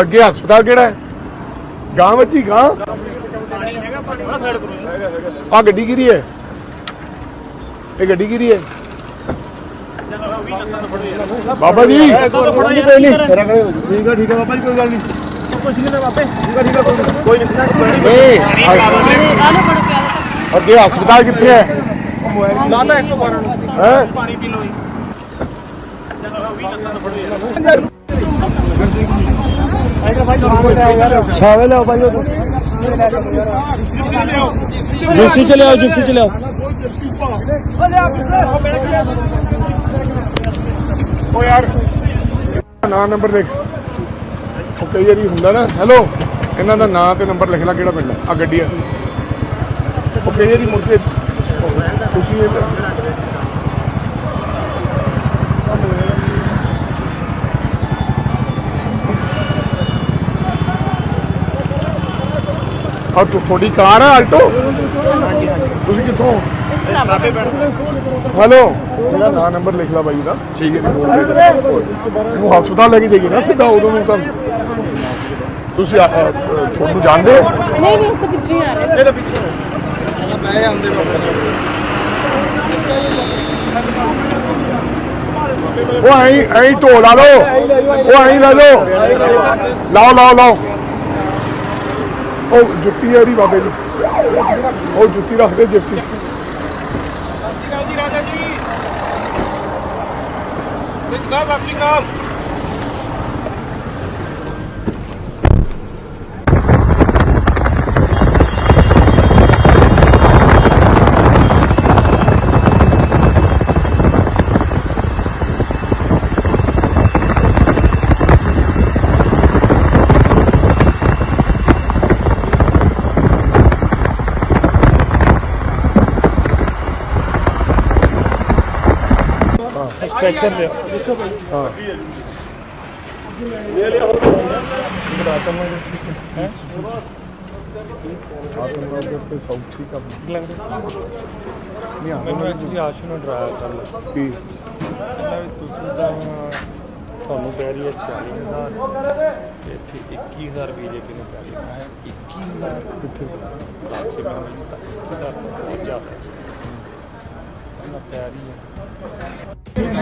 ਅੱਗੇ ਹਸਪਤਾਲ ਕਿਹੜਾ ਹੈ? ਗਾਂ ਵਿੱਚ ਹੀ ਗਾਂ ਆ ਗੱਡੀ ਕਿਹਦੀ ਹੈ? ਇਹ ਗੱਡੀ ਕਿਹਦੀ ਹੈ? ਬਾਬਾ ਜੀ। ਕੋਈ ਨਹੀਂ। ਠੀਕ ਆ ਠੀਕ ਆ ਬਾਬਾ ਜੀ ਕੋਈ ਗੱਲ ਨਹੀਂ। ਕੁਛ ਨਹੀਂ ਬਾਬੇ ਠੀਕ ਆ ਠੀਕ ਆ ਕੋਈ ਨਹੀਂ। ਫੜੋ ਅੱਗੇ ਹਸਪਤਾਲ ਕਿੱਥੇ ਹੈ? ਨਾ ਤਾਂ 112 ਨੂੰ। ਹੈ? ਪਾਣੀ ਪੀ ਲਓ ਜੀ। ਛਾਵੇ ਲਿਆਓ ਭਾਈ ਉਹ। ਜਿਪਸੀ ਚ ਲਿਆਓ ਜਿਪਸੀ ਚ ਲਿਆਓ। ਓ ਯਾਰ। ਨਾਂ ਨੰਬਰ ਲਿਖ ਉਹ ਕਈ ਵਾਰੀ ਹੁੰਦਾ ਨਾ ਹੈਲੋ। ਇਹਨਾਂ ਦਾ ਨਾਂ ਤੇ ਨੰਬਰ ਲਿਖ ਲੈ ਕਿਹੜਾ ਪਿੰਡ ਆ ਗੱਡੀ ਆ। ਉਹ ਕਈ ਵਾਰੀ ਮੁੜ ਕੇ ਤੁਸੀਂ ਇਹ ਆ ਤੂੰ ਤੁਹਾਡੀ ਕਾਰ ਹੈ ਆਲਟੋ? ਤੁਸੀਂ ਕਿੱਥੋਂ? ਹੈਲੋ? ਮੇਰਾ ਨੰਬਰ ਲਿਖ ਲਾ ਬਾਈ ਦਾ। ਠੀਕ ਹੈ ਉਹ ਹਸਪਤਾਲ ਲੈ ਕੇ ਜਾਈਏ ਨਾ ਸਿੱਧਾ ਉਦੋਂ ਨੂੰ ਤਾਂ। ਤੁਸੀਂ ਤੁਹਾਨੂੰ ਜਾਣਦੇ ਹੋ? ਨਹੀਂ ਨਹੀਂ ਇਸ ਤੋਂ ਪਿੱਛੇ ਆ ਰਹੇ। ਇਹਦੇ ਪਿੱਛੇ। ਮੈਂ ਆਉਂਦੇ ਉਹ ਐਂ ਐਂ ਢੋ ਲਾ ਲਓ। ਉਹ ਐਂ ਲਾ ਲਓ। ਲਾਓ ਲਾਓ ਲਾਓ। ਉਹ ਜੁੱਤੀ ਹੈ ਦੀ ਬਾਬੇ ਦੀ। ਉਹ ਜੁੱਤੀ ਰੱਖਦੇ ਜਿਪਸੀ 'ਚ। ਜੀ ਰਾਜਾ ਜੀ। ਕਿੰਨਾ ਬਾਕੀ ਨਾਮ ਸਟ੍ਰੈਚਰ ਲਿਓ ਹਾਂ ਆਤਮਵਾਦ ਦੇ। ਉੱਤੇ ਸੌਖੀ ਕੰਮ ਨਹੀਂ ਮੈਨੂੰ ਐਕਚੁਅਲੀ ਆਸ਼ੂ ਨੂੰ ਡਰਾਇਆ ਕੱਲ ਕੀ ਕਹਿੰਦਾ ਵੀ ਤੁਸੀਂ ਤਾਂ ਤੁਹਾਨੂੰ ਪੈ ਰਹੀ ਹੈ 40000 ਤੇ ਇੱਥੇ 21000 ਬੀਜੇਪੀ ਨੂੰ ਪੈ ਰਹੀ ਹੈ 21000 ਕਿੱਥੇ ਬਾਕੀ ਮੈਨੂੰ ਤਾਂ ਬਹੁਤ ਜ਼ਿਆਦਾ ਕਹਿੰਦਾ ਪੈ ਰਹੀ ਹੈ।